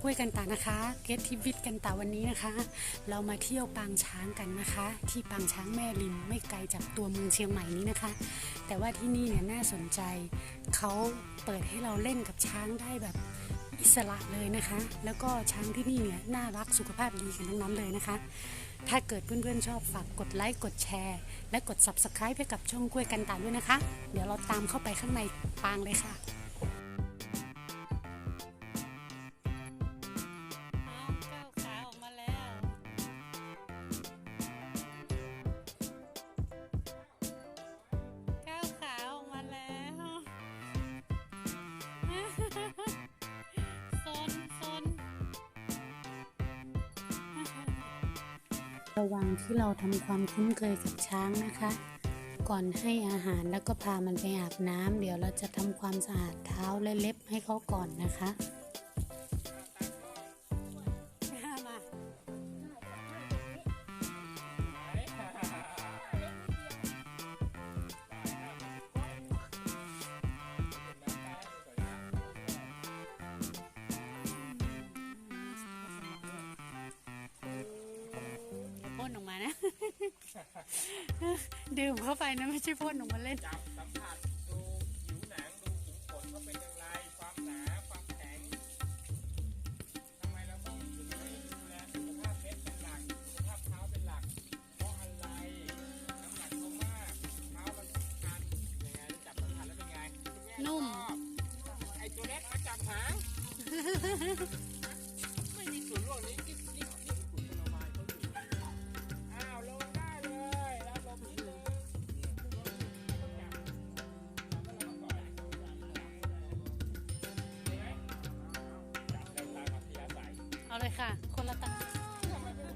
กล้วยกันตานะคะเกตทิวิตกันตาวันนี้นะคะ เรามาเที่ยวปางช้างกันนะคะ ที่ปางช้างแม่ริมไม่ไกลจากตัวเมืองเชียงใหม่นี้นะคะ แต่ว่าที่นี่เนี่ยน่าสนใจเขาเปิดให้เราเล่นกับช้างได้แบบอิสระเลยนะคะ แล้วก็ช้างที่นี่เนี่ยน่ารักสุขภาพดีกันทั้งนั้นเลยนะคะ ถ้าเกิดเพื่อนๆชอบฝากกดไลค์กดแชร์ และกด subscribe ให้กับช่องกล้วยกันตาด้วยนะคะ เดี๋ยวเราตามเข้าไปข้างในปางเลยค่ะ ระวังที่เราทำความคุ้นเคยกับช้างนะคะ ก่อนให้อาหารแล้วก็พามันไปอาบน้ำเดี๋ยวเราจะทำความสะอาดเท้าและเล็บให้เขาก่อนนะคะ พ่นออกมานะ ดื่มเข้าไปนะไม่ใช่พ่นออกมาเล่น จับ เลยค่ะ คนละตะก้า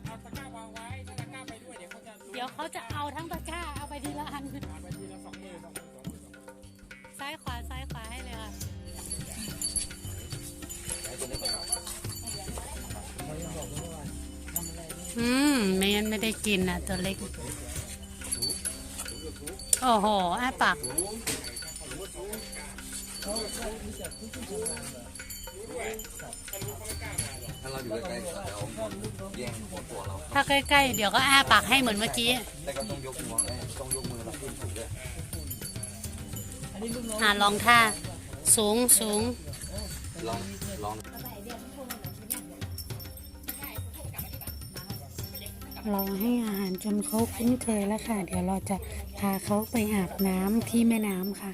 เอาตะกร้าวางไว้ถ้าตะกร้าไปด้วยเดี๋ยวเขาจะเดี๋ยวเขาจะเอาทั้งตะกร้าเอาไปทีละอันเอาไปทีละสองมือสองมือสองมือสองมือซ้ายขวาซ้ายขวาให้เลยค่ะอืมไม่งั้นไม่ได้กินอะตัวเล็ก โอ้โหอ้าปาก อยู่ใกล้ๆเขาจะแย่งตัวเราถ้าใกล้ๆ เดี๋ยวก็อ้าปากให้เหมือนเมื่อกี้ แต่ก็ต้องยกหัวเอ้ยต้องยกมือเราขึ้นถูกด้วยอ่าลองท่า สูงสูงลองลองเราให้อาหารจนเขาคุ้นเคยแล้วค่ะ เดี๋ยวเราจะพาเขาไปอาบน้ำที่แม่น้ำค่ะ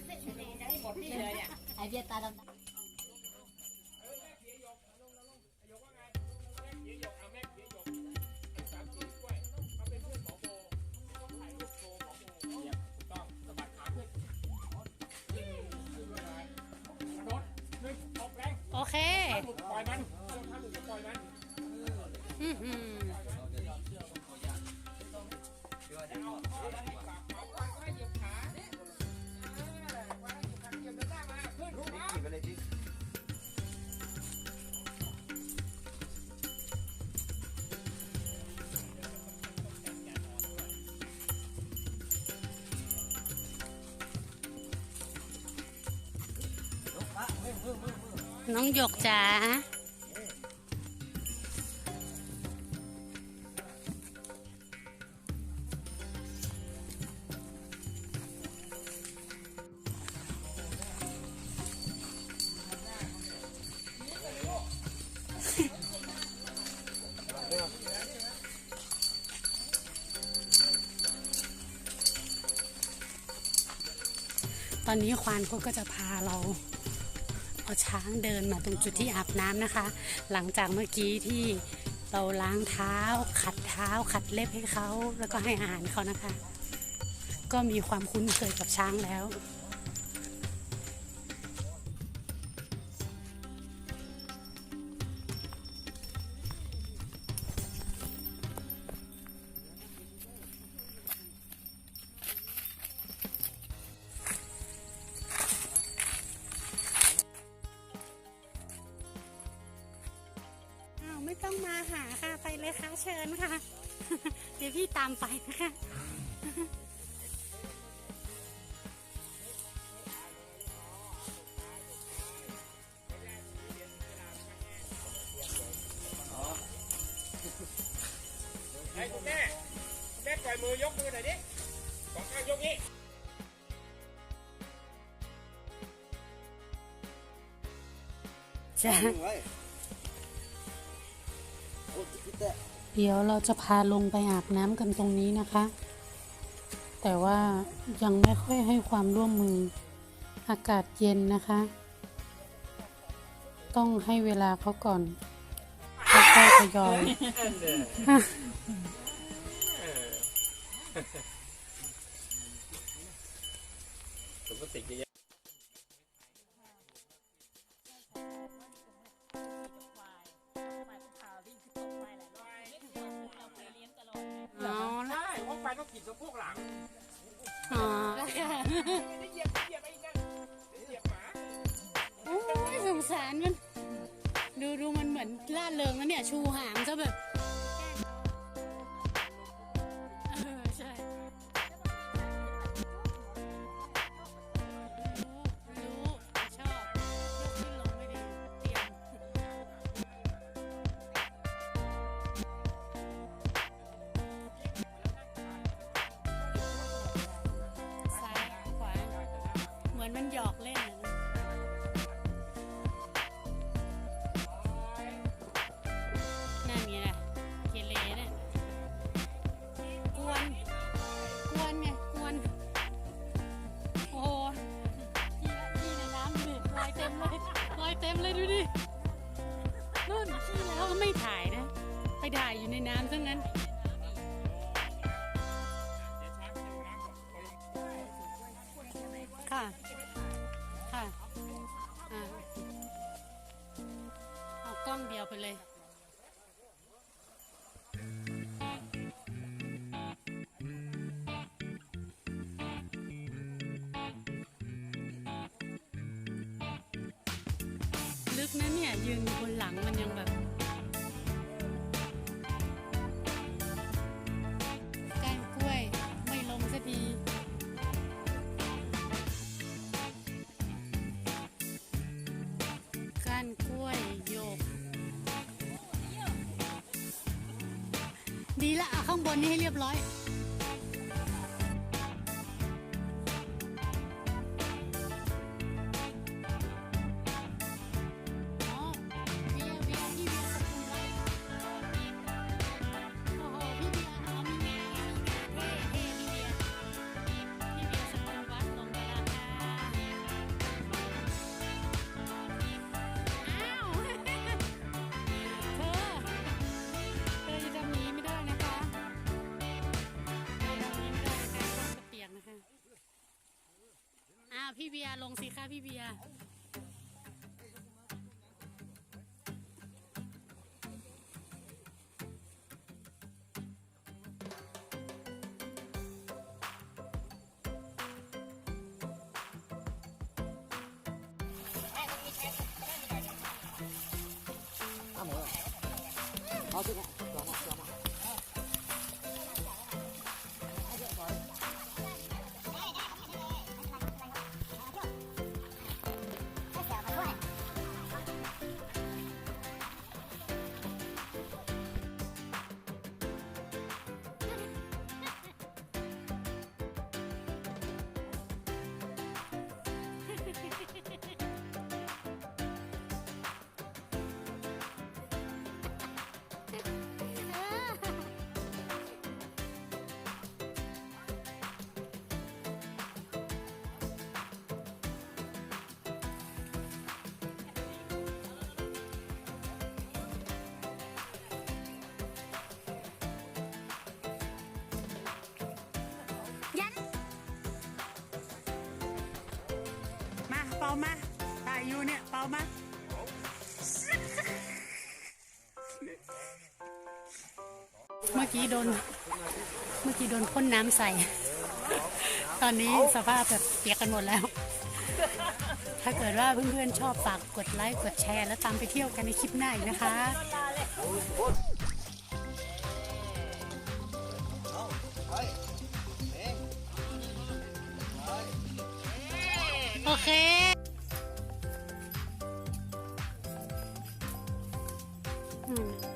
อยมันถ้าหลุดก็ปล่อยมันน้องหยกจ๋า อนนี้ควานเขาก็จะพาเราเอาช้างเดินมาตรงจุดที่อาบน้ำนะคะ หลังจากเมื่อกี้ที่เราล้างเท้า ขัดเท้า ขัดเล็บให้เขาแล้วก็ให้อาหารเขานะคะ ก็มีความคุ้นเคยกับช้างแล้ว นะคะ เชิญค่ะ เดี๋ยวพี่ตามไปนะคะ ไอคุณแม่แม่ปล่อยมือยกมือหน่อยดิสองข้ยกนี้จ้า เดี๋ยวเราจะพาลงไปอาบน้ำกันตรงนี้นะคะ แต่ว่ายังไม่ค่อยให้ความร่วมมือ อากาศเย็นนะคะ ต้องให้เวลาเขาก่อนค่อยๆทยอย ยบเหยียบไอ้นั่นเหยียบหมาโอ้ยสงสารมัน ดูดูมันเหมือนล่าเริงแล้วเนี่ย ชูหางซะแบบ น้ำซะงั้นค่ะค่ะอ่าเอากล้องเดียวไปเลยลึกนะเนี่ยยืนอยู่บนหลังมันยังแบบ ดีละเอาข้างบนนี่ให้เรียบร้อย พี่เบียร์ลงสิคะพี่เบียร์ยั มาเป่ามาถ่ายอยู่เนี่ยเป่ามาเมื่อกี้โดน เมื่อกี้โดนพ่นน้ำใส่ ตอนนี้สภาพแบบเปียกกันหมดแล้ว ถ้าเกิดว่าเพื่อนๆชอบฝากกดไลค์กดแชร์ แล้วตามไปเที่ยวกันในคลิปหน้าอีกนะคะโอเค Hmm.